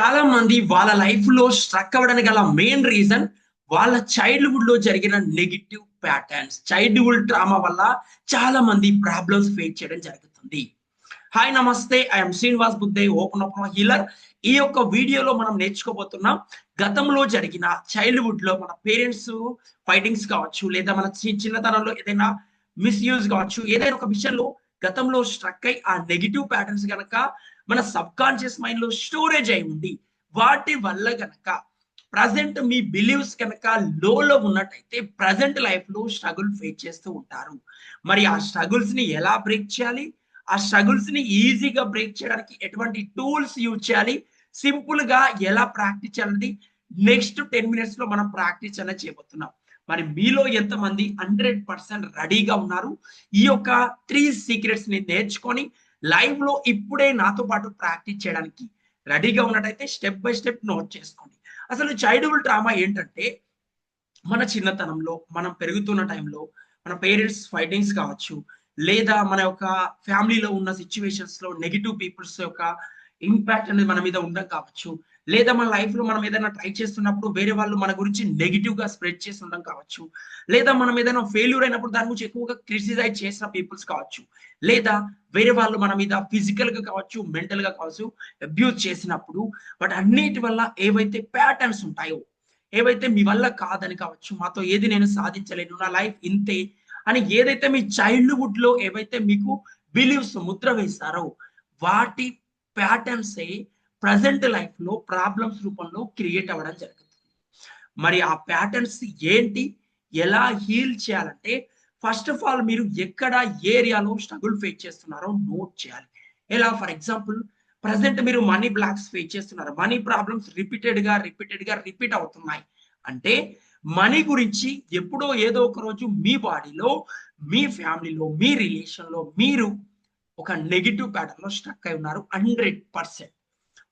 చాలా మంది వాళ్ళ లైఫ్లో స్ట్రక్ అవ్వడానికి గల మెయిన్ రీజన్ వాళ్ళ చైల్డ్హుడ్లో జరిగిన నెగిటివ్ ప్యాటర్న్స్. చైల్డ్హుడ్ ట్రామా వల్ల చాలా మంది ప్రాబ్లమ్స్ ఫేస్ చేయడం జరుగుతుంది. హాయ్ నమస్తే. ఐఎమ్ శ్రీనివాస్ బుద్ధే ఓపెన్ ఓపెన్ హీలర్. ఈ యొక్క వీడియోలో మనం నేర్చుకోబోతున్నాం గతంలో జరిగిన చైల్డ్హుడ్లో మన పేరెంట్స్ ఫైటింగ్స్ కావచ్చు లేదా మన చి- చిన్నతనంలో ఏదైనా మిస్యూజ్ కావచ్చు ఏదైనా ఒక విషయంలో గతంలో స్ట్రక్ అయి ఆ నెగిటివ్ ప్యాటర్న్స్ కనుక మన సబ్ కాన్షియస్ మైండ్లో స్టోరేజ్ అయి ఉండి వాటి వల్ల గనక ప్రజెంట్ మీ బిలీవ్స్ కనుక లోలో ఉన్నట్టయితే ప్రజెంట్ లైఫ్లో స్ట్రగుల్ ఫేస్ చేస్తూ ఉంటారు. మరి ఆ స్ట్రగుల్స్ని ఎలా బ్రేక్ చేయాలి? ఆ స్ట్రగుల్స్ని ఈజీగా బ్రేక్ చేయడానికి ఎటువంటి టూల్స్ యూజ్ చేయాలి? సింపుల్గా ఎలా ప్రాక్టీస్ చేయాలనేది నెక్స్ట్ టెన్ మినిట్స్లో మనం ప్రాక్టీస్ అనేది చేయబోతున్నాం. మరి మీలో ఎంతమంది హండ్రెడ్ పర్సెంట్ రెడీగా ఉన్నారు? ఈ యొక్క త్రీ సీక్రెట్స్ని నేర్చుకొని లైవ్లో ఇప్పుడే నాతో పాటు ప్రాక్టీస్ చేయడానికి రెడీగా ఉన్నట్టయితే స్టెప్ బై స్టెప్ నోట్ చేసుకోండి. అసలు చైల్డ్హుడ్ డ్రామా ఏంటంటే మన చిన్నతనంలో మనం పెరుగుతున్న టైంలో మన పేరెంట్స్ ఫైటింగ్స్ కావచ్చు లేదా మన యొక్క ఫ్యామిలీలో ఉన్న సిచ్యువేషన్స్లో నెగిటివ్ పీపుల్స్ యొక్క ఇంపాక్ట్ అనేది మన మీద ఉండడం కావచ్చు లేదా మన లైఫ్లో మనం ఏదైనా ట్రై చేస్తున్నప్పుడు వేరే వాళ్ళు మన గురించి నెగిటివ్గా స్ప్రెడ్ చేసి ఉండడం కావచ్చు. లేదా మనం ఏదైనా ఫెయిల్యూర్ అయినప్పుడు దాని గురించి ఎక్కువగా క్రిటిసైజ్ చేసిన పీపుల్స్ కావచ్చు. లేదా వేరే వాళ్ళు మన మీద ఫిజికల్గా కావచ్చు మెంటల్గా కావచ్చు అబ్యూజ్ చేసినప్పుడు వాటి అన్నిటి వల్ల ఏవైతే ప్యాటర్న్స్ ఉంటాయో ఏవైతే మీ వల్ల కాదని కావచ్చు మాతో ఏది నేను సాధించలేను నా లైఫ్ ఇంతే అని ఏదైతే మీ చైల్డ్హుడ్లో ఏవైతే మీకు బిలీవ్స్ ముద్ర వేస్తారో వాటి ప్యాటర్న్సే ప్రజెంట్ లైఫ్లో ప్రాబ్లమ్స్ రూపంలో క్రియేట్ అవ్వడం జరుగుతుంది. మరి ఆ ప్యాటర్న్స్ ఏంటి? ఎలా హీల్ చేయాలంటే ఫస్ట్ ఆఫ్ ఆల్ మీరు ఎక్కడ ఏరియాలో స్ట్రగుల్ ఫేస్ చేస్తున్నారో నోట్ చేయాలి. ఎలా? ఫర్ ఎగ్జాంపుల్ ప్రజెంట్ మీరు మనీ బ్లాక్స్ ఫేస్ చేస్తున్నారు. మనీ ప్రాబ్లమ్స్ రిపీటెడ్గా రిపీటెడ్గా రిపీట్ అవుతున్నాయి. అంటే మనీ గురించి ఎప్పుడో ఏదో ఒక రోజు మీ బాడీలో మీ ఫ్యామిలీలో మీ రిలేషన్లో మీరు ఒక నెగిటివ్ ప్యాటర్న్లో స్ట్రక్ అయి ఉన్నారు హండ్రెడ్ పర్సెంట్.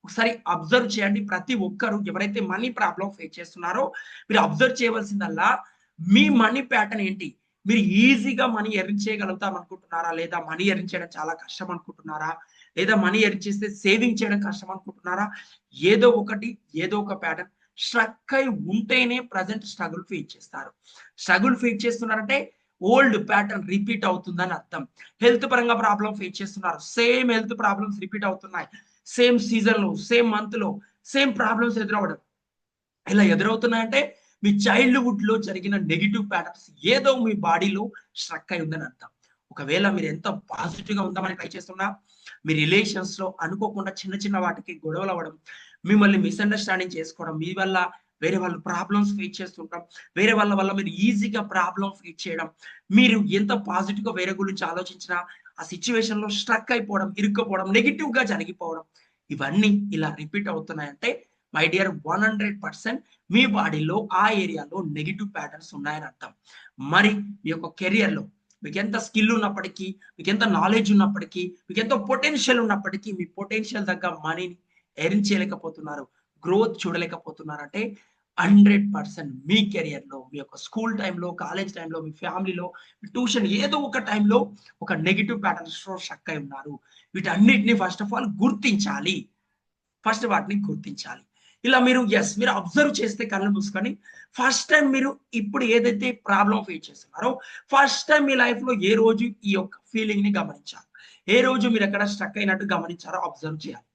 ఒకసారి అబ్జర్వ్ చేయండి ప్రతి ఒక్కరు ఎవరైతే మనీ ప్రాబ్లం ఫేస్ చేస్తున్నారో మీరు అబ్జర్వ్ చేయవలసిందల్లా మీ మనీ ప్యాటర్న్ ఏంటి? మీరు ఈజీగా మనీ ఎర్న్ చేయగలుగుతాం అనుకుంటున్నారా? లేదా మనీ ఎర్న్ చేయడం చాలా కష్టం అనుకుంటున్నారా? లేదా మనీ ఎర్న్ చేస్తే సేవింగ్ చేయడం కష్టం అనుకుంటున్నారా? ఏదో ఒకటి ఏదో ఒక ప్యాటర్న్ స్ట్రక్ అయి ఉంటేనే ప్రజెంట్ స్ట్రగుల్ ఫీల్ చేస్తారు. స్ట్రగుల్ ఫీల్ చేస్తున్నారంటే ఓల్డ్ ప్యాటర్న్ రిపీట్ అవుతుందని అర్థం. హెల్త్ పరంగా ప్రాబ్లం ఫేస్ చేస్తున్నారు. సేమ్ హెల్త్ ప్రాబ్లమ్స్ రిపీట్ అవుతున్నాయి. సేమ్ సీజన్లో సేమ్ మంత్లో సేమ్ ప్రాబ్లమ్స్ ఎదురవ్వడం. ఇలా ఎదురవుతున్నాయంటే మీ చైల్డ్హుడ్లో జరిగిన నెగిటివ్ ప్యాటర్న్స్ ఏదో మీ బాడీలో స్ట్రక్ అయి ఉందని అర్థం. ఒకవేళ మీరు ఎంత పాజిటివ్గా ఉందామని ట్రై చేస్తున్నా మీ రిలేషన్స్లో అనుకోకుండా చిన్న చిన్న వాటికి గొడవలు అవ్వడం మిమ్మల్ని మిస్అండర్స్టాండింగ్ చేసుకోవడం మీ వల్ల వేరే వాళ్ళు ప్రాబ్లమ్స్ ఫేస్ చేస్తుంటాం వేరే వాళ్ళ వల్ల మీరు ఈజీగా ప్రాబ్లమ్ ఫేస్ చేయడం మీరు ఎంత పాజిటివ్గా వేరే గురించి ఆలోచించినా ఆ సిచ్యువేషన్లో స్ట్రక్ అయిపోవడం ఇరుక్కుపోవడం నెగిటివ్గా జరిగిపోవడం ఇవన్నీ ఇలా repeat అవుతున్నాయంటే my dear one hundred percent మీ బాడీలో ఆ ఏరియాలో నెగిటివ్ ప్యాటర్న్స్ ఉన్నాయని అర్థం. మరి మీ యొక్క కెరియర్లో మీకు ఎంత స్కిల్ ఉన్నప్పటికీ మీకు ఎంత నాలెడ్జ్ ఉన్నప్పటికీ మీకు ఎంత పొటెన్షియల్ ఉన్నప్పటికీ మీ పొటెన్షియల్ తగ్గ మనీని ఎర్న్ చేయలేకపోతున్నారు గ్రోత్ చూడలేకపోతున్నారు అంటే హండ్రెడ్ పర్సెంట్ మీ కెరియర్లో మీ యొక్క స్కూల్ టైంలో కాలేజ్ టైంలో మీ ఫ్యామిలీలో మీ ట్యూషన్ ఏదో ఒక టైంలో ఒక నెగిటివ్ ప్యాటర్న్స్లో షక్ అయి ఉన్నారు. వీటన్నిటిని ఫస్ట్ ఆఫ్ ఆల్ గుర్తించాలి. ఫస్ట్ వాటిని గుర్తించాలి. ఇలా మీరు ఎస్ మీరు అబ్జర్వ్ చేస్తే కళ్ళు మూసుకొని ఫస్ట్ టైం మీరు ఇప్పుడు ఏదైతే ప్రాబ్లం ఫేస్ చేస్తున్నారో ఫస్ట్ టైం మీ లైఫ్లో ఏ రోజు ఈ యొక్క ఫీలింగ్ని గమనించారు ఏ రోజు మీరు ఎక్కడ స్ట్రక్ అయినట్టు గమనించారో అబ్జర్వ్ చేయాలి.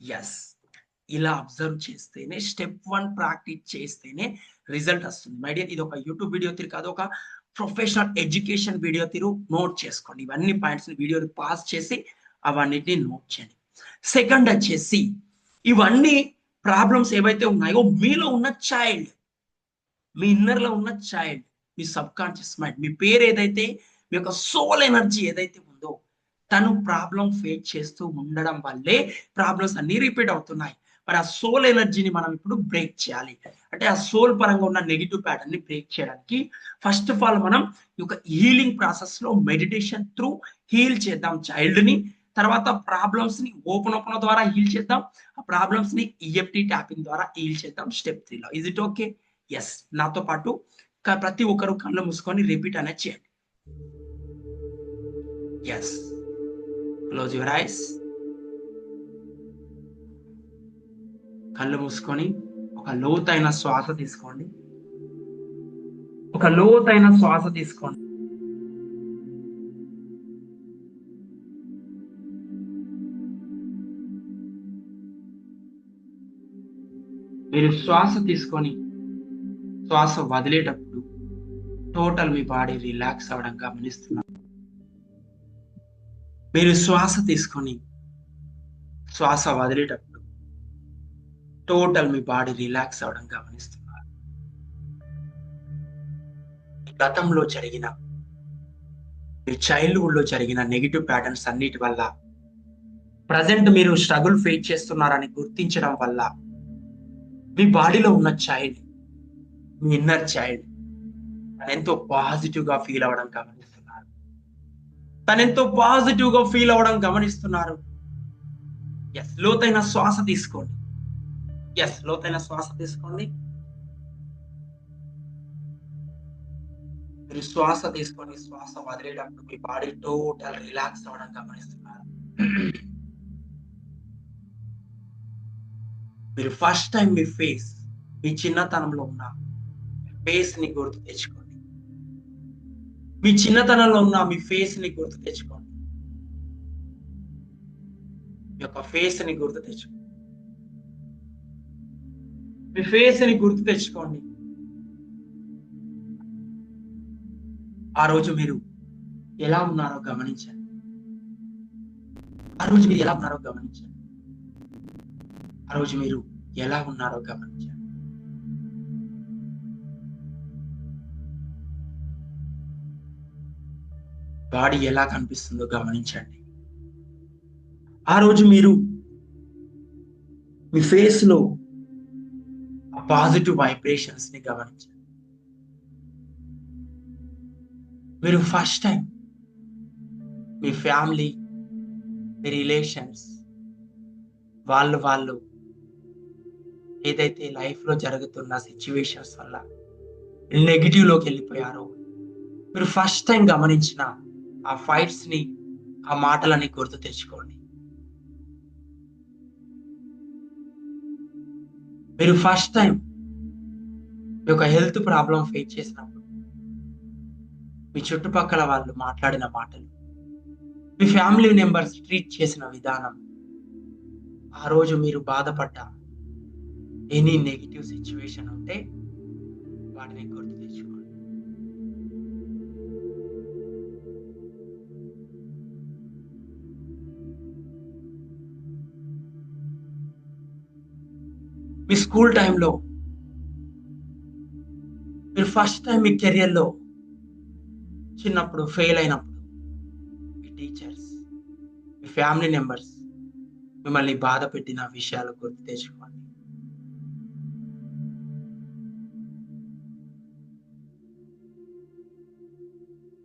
ఎస్ ఇలా అబ్జర్వ్ చేస్తేనే స్టెప్ వన్ ప్రాక్టీస్ చేస్తేనే రిజల్ట్ వస్తుంది. మై డియర్ ఇది ఒక యూట్యూబ్ వీడియో తీరు కాదు ఒక ప్రొఫెషనల్ ఎడ్యుకేషన్ వీడియో తీరు. నోట్ చేసుకోండి. ఇవన్నీ పాయింట్స్ వీడియో పాస్ చేసి అవన్నిటిని నోట్ చేయండి. సెకండ్ వచ్చేసి ఇవన్నీ ప్రాబ్లమ్స్ ఏవైతే ఉన్నాయో మీలో ఉన్న చైల్డ్ మీ ఇన్నర్లో ఉన్న చైల్డ్ మీ సబ్ కాన్షియస్ మైండ్ మీ పేరు ఏదైతే మీ యొక్క సోల్ ఎనర్జీ ఏదైతే ఉందో తను ప్రాబ్లం ఫేస్ చేస్తూ ఉండడం వల్లే ప్రాబ్లమ్స్ అన్ని రిపీట్ అవుతున్నాయి. మరి ఆ సోల్ ఎనర్జీని మనం ఇప్పుడు బ్రేక్ చేయాలి. అంటే ఆ సోల్ పరంగా ఉన్న నెగిటివ్ ప్యాటర్న్ని బ్రేక్ చేయడానికి ఫస్ట్ ఆఫ్ ఆల్ మనం ఈ యొక్క హీలింగ్ ప్రాసెస్లో మెడిటేషన్ త్రూ హీల్ చేద్దాం చైల్డ్ని. తర్వాత ప్రాబ్లమ్స్ని ఓపెన్ ఓపెన్ ద్వారా హీల్ చేద్దాం. ఆ ప్రాబ్లమ్స్ని ఈఎఫ్టి ట్యాపింగ్ ద్వారా హీల్ చేద్దాం స్టెప్ త్రీలో ఇజ్ ఇట్ ఓకే ఎస్ నాతో పాటు ప్రతి ఒక్కరు కళ్ళు మూసుకొని రిపీట్ అనేది చేయండి. ఎస్ క్లోజ్ యువర్ ఐస్ కళ్ళు మూసుకొని ఒక లోతైన శ్వాస తీసుకోండి. ఒక లోతైన శ్వాస తీసుకోండి. మీరు శ్వాస తీసుకొని శ్వాస వదిలేటప్పుడు టోటల్ మీ బాడీ రిలాక్స్ అవ్వడం గమనిస్తున్నారు మీరు శ్వాస తీసుకొని శ్వాస వదిలేటప్పుడు టోటల్ మీ బాడీ రిలాక్స్ అవ్వడం గమనిస్తున్నారు. గతంలో జరిగిన మీ చైల్డ్హుడ్లో జరిగిన నెగిటివ్ ప్యాటర్న్స్ అన్నిటి వల్ల ప్రజెంట్ మీరు స్ట్రగుల్ ఫేస్ చేస్తున్నారని గుర్తించడం వల్ల మీ బాడీలో ఉన్న చైల్డ్ మీ ఇన్నర్ చైల్డ్ ఎంతో పాజిటివ్గా ఫీల్ అవ్వడం గమనిస్తున్నారు. తను ఎంతో పాజిటివ్గా ఫీల్ అవ్వడం గమనిస్తున్నారు. ఎస్ లోతైన శ్వాస తీసుకోండి. ఎస్ లోతైన శ్వాస తీసుకోండి మీరు శ్వాస తీసుకొని శ్వాస వదిలేటప్పుడు మీ బాడీ టోటల్ రిలాక్స్ అవ్వడం గమనిస్తున్నారు మీరు ఫస్ట్ టైం మీ ఫేస్ మీ చిన్నతనంలో ఉన్న ఫేస్ని గుర్తు తెచ్చుకోండి మీ చిన్నతనంలో ఉన్న మీ ఫేస్ని గుర్తు తెచ్చుకోండి మీ యొక్క ఫేస్ని గుర్తు తెచ్చుకోండి మీ ఫేస్ని గుర్తు తెచ్చుకోండి. ఆ రోజు మీరు ఎలా ఉన్నారో గమనించండి ఆ రోజు మీరు ఎలా ఉన్నారో గమనించండి ఆ రోజు మీరు ఎలా ఉన్నారో గమనించండి బాడీ ఎలా కనిపిస్తుందో గమనించండి. ఆ రోజు మీరు మీ ఫేస్లో పాజిటివ్ వైబ్రేషన్స్ని గమనించండి మీరు ఫస్ట్ టైం మీ ఫ్యామిలీ మీ రిలేషన్స్ వాళ్ళు వాళ్ళు ఏదైతే లైఫ్లో జరుగుతున్న సిచ్యువేషన్స్ వల్ల నెగిటివ్లోకి వెళ్ళిపోయారో మీరు ఫస్ట్ టైం గమనించిన ఆ ఫైట్స్ని ఆ మాటలని గుర్తు తెచ్చుకోండి. మీరు ఫస్ట్ టైం మీ యొక్క హెల్త్ ప్రాబ్లం ఫేస్ చేసినప్పుడు మీ చుట్టుపక్కల వాళ్ళు మాట్లాడిన మాటలు మీ ఫ్యామిలీ మెంబర్స్ ట్రీట్ చేసిన విధానం ఆ రోజు మీరు బాధపడ్డ ఎనీ నెగిటివ్ సిచ్యువేషన్ ఉంటే వాటిని గుర్తు తెచ్చుకోండి. మీ స్కూల్ టైంలో మీరు ఫస్ట్ టైం మీ కెరియర్లో చిన్నప్పుడు ఫెయిల్ అయినప్పుడు మీ టీచర్స్ మీ ఫ్యామిలీ మెంబర్స్ మిమ్మల్ని బాధ పెట్టిన విషయాలు గుర్తు తెచ్చుకోండి.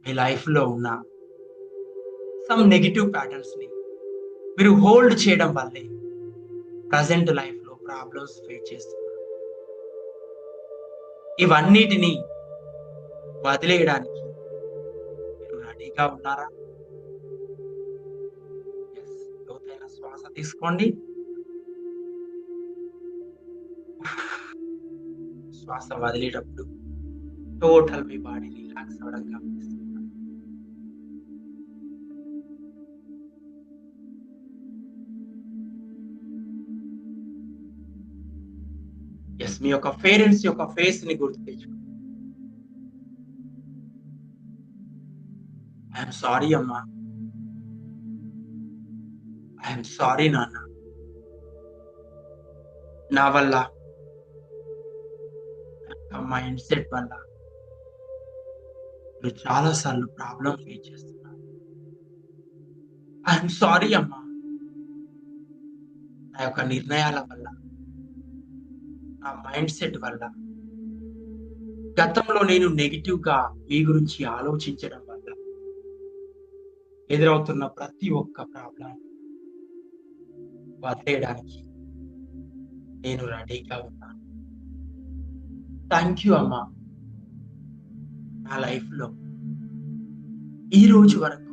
మీ లైఫ్లో ఉన్న సమ్ నెగిటివ్ ప్యాటర్న్స్ని మీరు హోల్డ్ చేయడం వల్లే ప్రజెంట్ లైఫ్లో ప్రాబ్లమ్స్ ఫేస్ చేస్తున్నారు. ఇవన్నిటిని వదిలేయడానికి మీరు రెడీగా ఉన్నారా? లోతైన శ్వాస తీసుకోండి. శ్వాస వదిలేటప్పుడు టోటల్ మీ బాడీ రిలాక్స్ అవ్వడం గమనిస్తుంది మీ యొక్క పేరెంట్స్ యొక్క ఫేస్ని గుర్తు ఐఎమ్ సారీ అమ్మా. ఐఎమ్ సారీ నాన్న. నా వల్ల. మైండ్ సెట్ వల్ల. మీరు చాలా సార్లు ప్రాబ్లం ఫేస్ చేస్తున్నారు. ఐఎమ్ సారీ అమ్మా. నా యొక్క నిర్ణయాల వల్ల. నా మైండ్ సెట్ వల్ల. గతంలో నేను నెగిటివ్గా మీ గురించి ఆలోచించడం వల్ల ఎదురవుతున్న ప్రతి ఒక్క ప్రాబ్లం వదిలేయడానికి నేను రెడీగా ఉన్నాను. థ్యాంక్ యూ అమ్మా. నా లైఫ్లో ఈ రోజు వరకు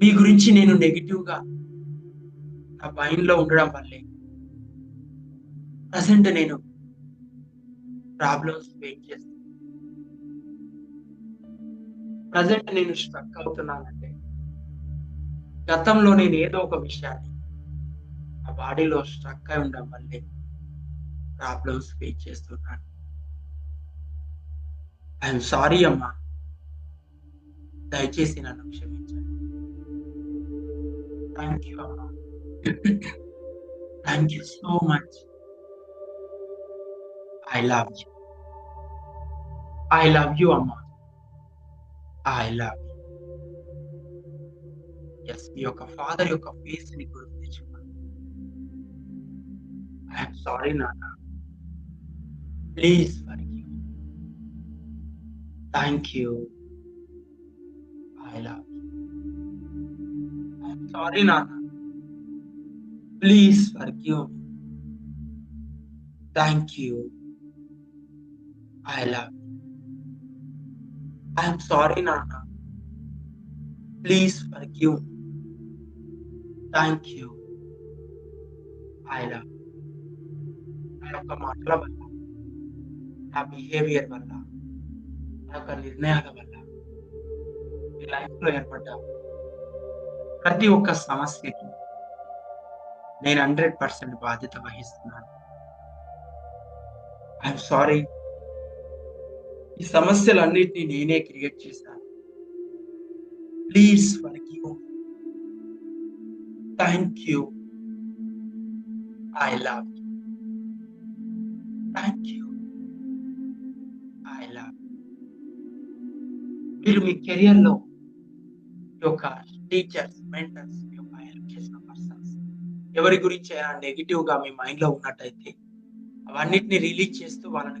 మీ గురించి నేను నెగిటివ్గా నా మైండ్ ఉండడం వల్లే ప్రజెంట్ నేను ప్రాబ్లమ్స్ ఫేస్ చేస్తాను ప్రజెంట్ నేను స్ట్రక్ అవుతున్నానంటే గతంలో నేను ఏదో ఒక విషయాన్ని ఆ బాడీలో స్ట్రక్ అయి ఉండడం వల్లే ప్రాబ్లమ్స్ ఫేస్ చేస్తున్నాను. ఐఎమ్ సారీ అమ్మా. దయచేసి నన్ను క్షమించండి. థ్యాంక్ యూ అమ్మా. Thank you so much I love you I love you అమ్మా ఐ లవ్ యూ ఎస్ మీ యొక్క ఫాదర్ యొక్క ఫేస్ని గుర్తు తెచ్చుకున్నాను ఐఎమ్ సారీ నాన్న please for you thank you I love you I'm sorry నాన్న please for you thank you I love I'm sorry నాన్న please for you thank you I love నా యొక్క మాటల వల్ల నా బిహేవియర్ వల్ల నా యొక్క నిర్ణయాల వల్ల మీ లైఫ్లో ఏర్పడ్డ ప్రతి ఒక్క సమస్యకి నేను హండ్రెడ్ పర్సెంట్ బాధ్యత వహిస్తున్నాను ఐఎమ్ సారీ ఈ సమస్యలన్నిటినీ నేనే క్రియేట్ చేశాను. Please for you thank you I love thank you I love మీరు మీ కెరియర్లో మీ యొక్క టీచర్స్ మెంటర్స్ మీ యొక్క హెల్ప్ చేసిన పర్సన్స్ ఎవరి గురించి అయినా నెగిటివ్గా మీ మైండ్లో ఉన్నట్టయితే అవన్నిటిని రిలీజ్ చేస్తూ వాళ్ళని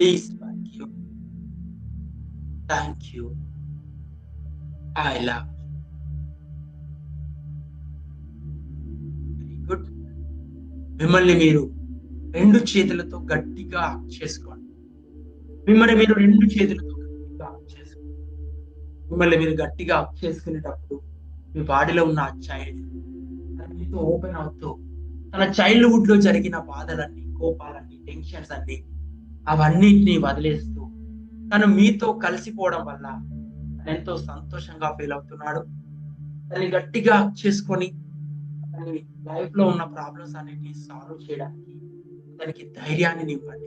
Please thank you. Thank you. I love you. Good మిమ్మల్ని మీరు రెండు చేతులతో గట్టిగా చేసుకోండి మిమ్మల్ని మీరు రెండు చేతులతో గట్టిగా చేసుకోండి మిమ్మల్ని మీరు గట్టిగా అప్ చేసుకునేటప్పుడు మీ బాడీలో ఉన్న ఆ చైల్డ్ మీతో ఓపెన్ అవుతూ తన చైల్డ్హుడ్లో జరిగిన బాధలన్నీ కోపాలన్నీ టెన్షన్స్ అన్ని అవన్నిటిని వదిలేస్తూ తను మీతో కలిసిపోవడం వల్ల ఎంతో సంతోషంగా ఫీల్ అవుతున్నాడు. తనని గట్టిగా చేసుకొని తన లైఫ్లో ఉన్న ప్రాబ్లమ్స్ అన్నిటిని సాల్వ్ చేయడానికి తనకి ధైర్యాన్ని ఇవ్వండి.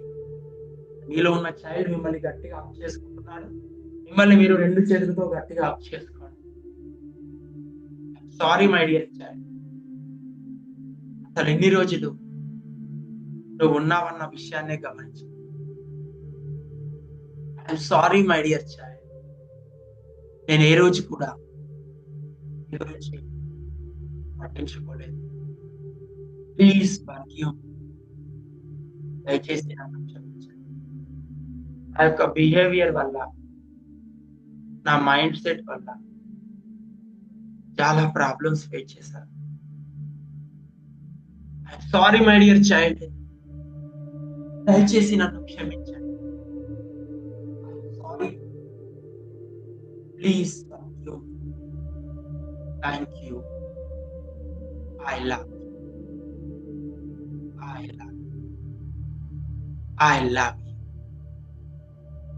మీలో ఉన్న చైల్డ్ మిమ్మల్ని గట్టిగా అప్ చేసుకుంటున్నాడు. మిమ్మల్ని మీరు రెండు చేతులతో గట్టిగా అప్ చేసుకోండి. సారీ మై డియర్ చైల్డ్ అసలు ఎన్ని రోజులు నువ్వు ఉన్నావన్న విషయాన్నే గమనించు. I'm sorry my dear child నేను ఏ రోజు కూడా గురించి పట్టించుకోలేదు. ప్లీజ్ భాగ్యం దయచేసి నన్ను క్షమించండి. ఆ యొక్క బిహేవియర్ వల్ల నా మైండ్ సెట్ వల్ల చాలా ప్రాబ్లమ్స్ ఫేస్ చేశారు. సారీ మై డియర్ చైల్డ్ దయచేసి నన్ను క్షమించండి. Please thank you I you. I love you.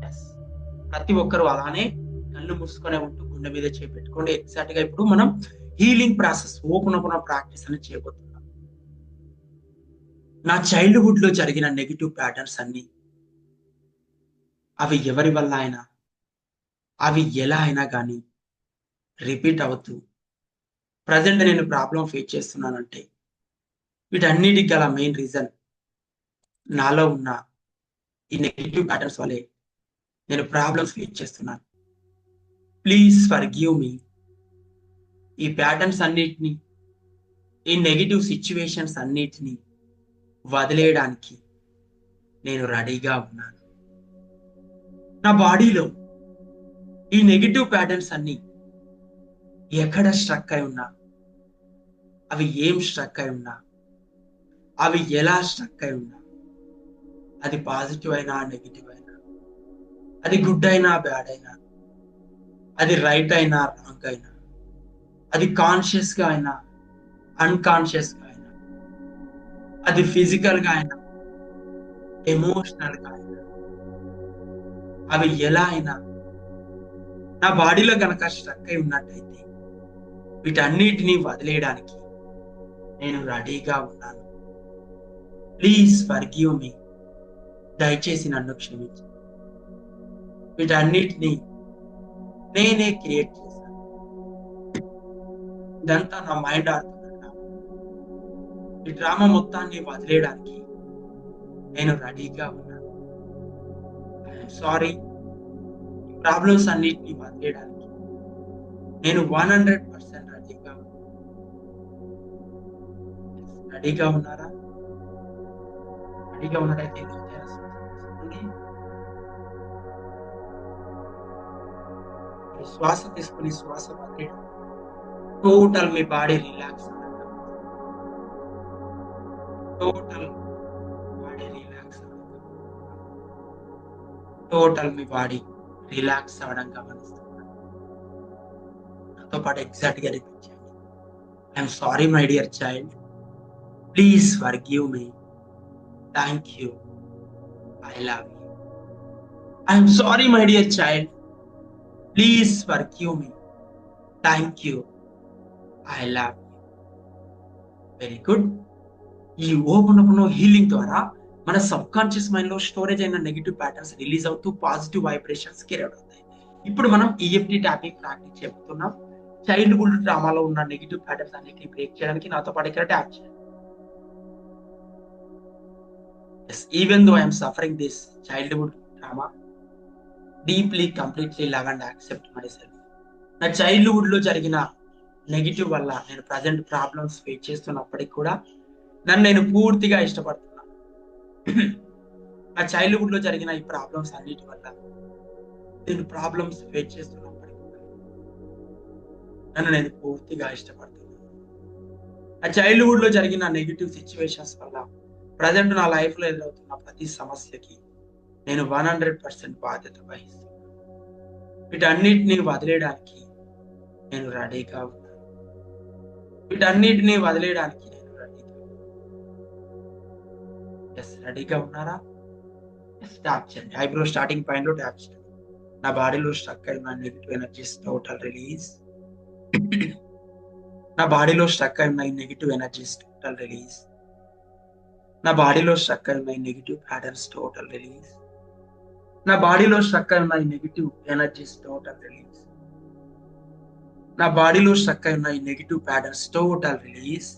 Yes ప్రతి ఒక్కరు అలానే కళ్ళు మూసుకొని ఉంటూ గుండె మీద చేపెట్టుకోండి. ఎగ్జాక్ట్గా ఇప్పుడు మనం healing process open open practice అని చేయబోతున్నాం. నా చైల్డ్హుడ్లో జరిగిన నెగిటివ్ ప్యాటర్న్స్ అన్ని అవి ఎవరి వల్ల అయినా అవి ఎలా అయినా కానీ రిపీట్ అవుతూ ప్రజెంట్ నేను ప్రాబ్లం ఫేస్ చేస్తున్నానంటే వీటన్నిటికి గల మెయిన్ రీజన్ నాలో ఉన్న ఈ నెగిటివ్ ప్యాటర్న్స్ వల్లే నేను ప్రాబ్లమ్స్ ఫేస్ చేస్తున్నాను. ప్లీజ్ ఫర్ గివ్ మీ ఈ ప్యాటర్న్స్ అన్నిటినీ ఈ నెగిటివ్ సిచ్యువేషన్స్ అన్నిటినీ వదిలేయడానికి నేను రెడీగా ఉన్నాను. నా బాడీలో ఈ నెగిటివ్ ప్యాటర్న్స్ అన్ని ఎక్కడ స్ట్రక్ అయి ఉన్నా అవి ఏం స్ట్రక్ అయి ఉన్నా అవి ఎలా స్ట్రక్ అయి ఉన్నా అది పాజిటివ్ అయినా నెగిటివ్ అయినా అది గుడ్ అయినా బ్యాడ్ అయినా అది రైట్ అయినా రాంగ్ అయినా అది కాన్షియస్గా అయినా అన్కాన్షియస్గా అయినా అది ఫిజికల్గా అయినా ఎమోషనల్గా అయినా అవి ఎలా అయినా నా బాడీలో గనక స్ట్రక్ అయి ఉన్నట్టయితే వీటన్నిటినీ వదిలేయడానికి నేను రెడీగా ఉన్నాను. ప్లీజ్ ఫర్గివ్ మీ దయచేసి నన్ను క్షమించు. వీటన్నిటినీ నేనే క్రియేట్ చేశాను. ఇదంతా నా మైండ్ ఆడుతున్న ఈ డ్రామా మొత్తాన్ని వదిలేయడానికి నేను రెడీగా ఉన్నాను. సారీ ప్రాబ్లమ్స్ అన్నిటినీ వదిలేయడానికి నేను వన్ హండ్రెడ్ పర్సెంట్ రెడీగా రెడీగా ఉన్నారా? రెడీగా ఉన్నట్టయితే ఏదో చేయాల్సి శ్వాస తీసుకుని శ్వాస వదిలేయడం టోటల్ మీ body relax total body relax total మీ బాడీ రిలాక్స్ అవ్వడం గమనిస్తున్నాను నాతో పాటు ఎగ్జాక్ట్గా రిపీట్ చేయండి I'm sorry my dear child please forgive me thank you I love you I'm sorry my dear child please forgive me thank you I love you very good ఈ open up healing ద్వారా మన subconscious మైండ్లో storage అయిన negative patterns release అవుతూ positive vibrations create అవుతాయి ఇప్పుడు మనం EFT tapping practice చెప్తున్నాం. చైల్డ్హుడ్ డ్రామాలో ఉన్న నెగిటివ్ ప్యాటర్న్స్ అన్నిటిని బ్రేక్ చేయడానికి నాతో పాటు ఇక్కడ ట్యాప్ చేయండి. Yes even though I'm suffering this childhood drama deeply completely love and accept myself నా చైల్డ్హుడ్లో జరిగిన నెగిటివ్ వల్ల నేను ప్రజెంట్ ప్రాబ్లమ్స్ ఫేస్ చేస్తున్నప్పటికీ కూడా నన్ను నేను పూర్తిగా ఇష్టపడుతున్నాను. ఆ చైల్డ్హుడ్లో జరిగిన ఈ ప్రాబ్లమ్స్ అన్నిటి వల్ల నేను ప్రాబ్లమ్స్ ఫేస్ చేస్తున్నప్పటికీ నన్ను నేను పూర్తిగా ఇష్టపడుతున్నాను. ఆ చైల్డ్హుడ్లో జరిగిన నెగిటివ్ సిచ్యువేషన్స్ వల్ల ప్రజెంట్ నా లైఫ్లో ఎదురవుతున్న ప్రతి సమస్యకి నేను వన్ హండ్రెడ్ పర్సెంట్ బాధ్యత వహిస్తున్నాను. వీటన్నిటిని వదిలేయడానికి నేను రెడీగా ఉన్నాను. వీటన్నిటిని వదిలేయడానికి ఎస్ రెడీగా ఉన్నారా ట్యాప్ చేయండి ఐబ్రో స్టార్టింగ్ పాయింట్లో ట్యాప్ చేయండి నా బాడీలో స్ట్రక్ అయిన నెగిటివ్ ఎనర్జీస్ టోటల్ రిలీజ్ నా బాడీలో స్ట్రక్ అయిన నెగిటివ్ ఎనర్జీస్ టోటల్ రిలీజ్ నా బాడీలో స్ట్రక్ అయిన నెగిటివ్ ప్యాటర్న్స్ టోటల్ రిలీజ్ నా బాడీలో స్ట్రక్ అయిన నెగిటివ్ ఎనర్జీస్ టోటల్ రిలీజ్ నా బాడీలో స్ట్రక్ అయిన నెగిటివ్ ప్యాటర్న్స్ టోటల్ రిలీజ్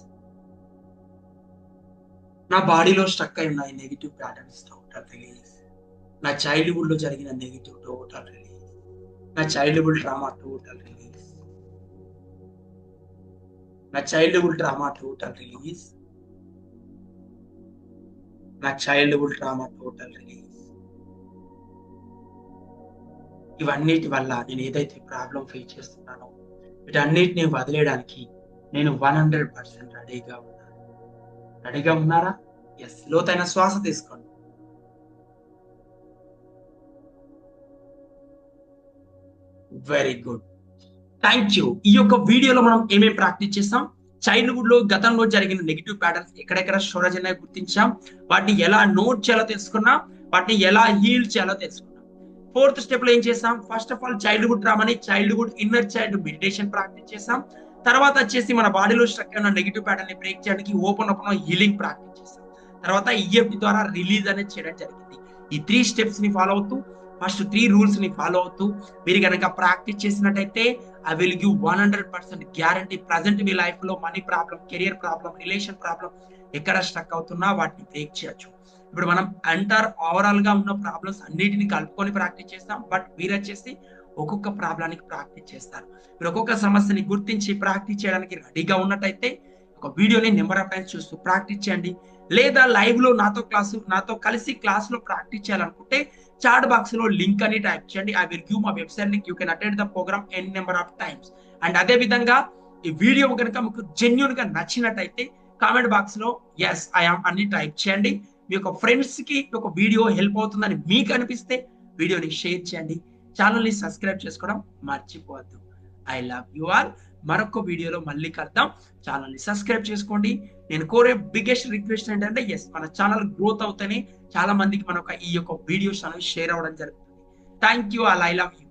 నా బాడీలో స్ట్రక్ అయిన నెగిటివ్ ప్యాటర్న్స్ టోటల్ రిలీజ్ నా చైల్డ్హుడ్లో జరిగిన నెగిటివ్ టోటల్ రిలీజ్ నా చైల్డ్హుడ్ డ్రామా టోటల్ రిలీజ్ నా చైల్డ్హుడ్ డ్రామా టోటల్ రిలీజ్ నా చైల్డ్హుడ్ డ్రామా టోటల్ రిలీజ్ ఇవన్నిటి వల్ల నేను ఏదైతే ప్రాబ్లం ఫేస్ చేస్తున్నానో వీటన్నిటిని వదిలేయడానికి నేను వన్ హండ్రెడ్ పర్సెంట్ రెడీగా ఉన్నాను రెడీగా ఉన్నారా? ఎస్ లోతైన శ్వాస తీసుకోండి. వెరీ గుడ్ థ్యాంక్ యూ ఈ యొక్క వీడియోలో మనం ఏమేమి ప్రాక్టీస్ చేస్తాం చైల్డ్హుడ్లో గతంలో జరిగిన నెగిటివ్ ప్యాటర్న్స్ ఎక్కడెక్కడ స్టోరేజ్ అనేవి గుర్తించాం? వాటిని ఎలా నోట్ చేయాలో తెలుసుకున్నాం? వాటిని ఎలా హీల్ చేయాలో తెలుసుకున్నాం. ఫోర్త్ స్టెప్లో ఏం చేసాం first of all childhood డ్రామాని childhood inner child meditation practice చేసాం తర్వాత వచ్చేసి మన బాడీలో స్ట్రక్ అయిన నెగిటివ్ ప్యాటర్న్ని బ్రేక్ చేయడానికి ఓపెన్ ఓపెన్ హీలింగ్ ప్రాక్టీస్ చేస్తాం తర్వాత ఈఎఫ్టి ద్వారా రిలీజ్ అనేది చేయడం జరిగింది. ఈ త్రీ స్టెప్స్ని ఫాలో అవుతూ ఫస్ట్ త్రీ రూల్స్ని ఫాలో అవుతూ మీరు కనుక ప్రాక్టీస్ చేసినట్టయితే I will give one hundred percent guarantee present మీ లైఫ్లో money problem career problem relation problem ఎక్కడ స్ట్రక్ అవుతున్నా వాటిని బ్రేక్ చేయొచ్చు. ఇప్పుడు మనం ఎంటర్ ఓవరాల్గా ఉన్న ప్రాబ్లమ్స్ అన్నిటిని కలుపుకొని ప్రాక్టీస్ చేస్తాం. బట్ మీరు వచ్చేసి ఒక్కొక్క ప్రాబ్లానికి ప్రాక్టీస్ చేస్తారు. మీరు ఒక్కొక్క సమస్యని గుర్తించి ప్రాక్టీస్ చేయడానికి రెడీగా ఉన్నట్టయితే ఒక వీడియోని నెంబర్ ఆఫ్ టైమ్స్ చూస్తూ ప్రాక్టీస్ చేయండి. లేదా లైవ్లో నాతో క్లాసు నాతో కలిసి క్లాస్లో ప్రాక్టీస్ చేయాలనుకుంటే చాట్ బాక్స్లో లింక్ అని టైప్ చేయండి. I will give my website link you can attend the programme n number of times and అదే విధంగా ఈ వీడియో కనుక మీకు జెన్యున్గా నచ్చినట్టయితే కామెంట్ బాక్స్లో ఎస్ ఐఆమ్ అని టైప్ చేయండి. మీ యొక్క ఫ్రెండ్స్కి ఒక వీడియో హెల్ప్ అవుతుందని మీకు అనిపిస్తే వీడియోని షేర్ చేయండి. ఛానల్ని సబ్స్క్రైబ్ చేసుకోవడం మర్చిపోవద్దు. I love you all. మరొక వీడియోలో మళ్ళీ కలుద్దాం. ఛానల్ని సబ్స్క్రైబ్ చేసుకోండి. నేను కోరే బిగ్గెస్ట్ రిక్వెస్ట్ ఏంటంటే ఎస్ మన ఛానల్ గ్రోత్ అవుతేనే చాలా మందికి మన ఈ యొక్క వీడియోస్ అనేవి షేర్ అవ్వడం జరుగుతుంది. Thank you all I love you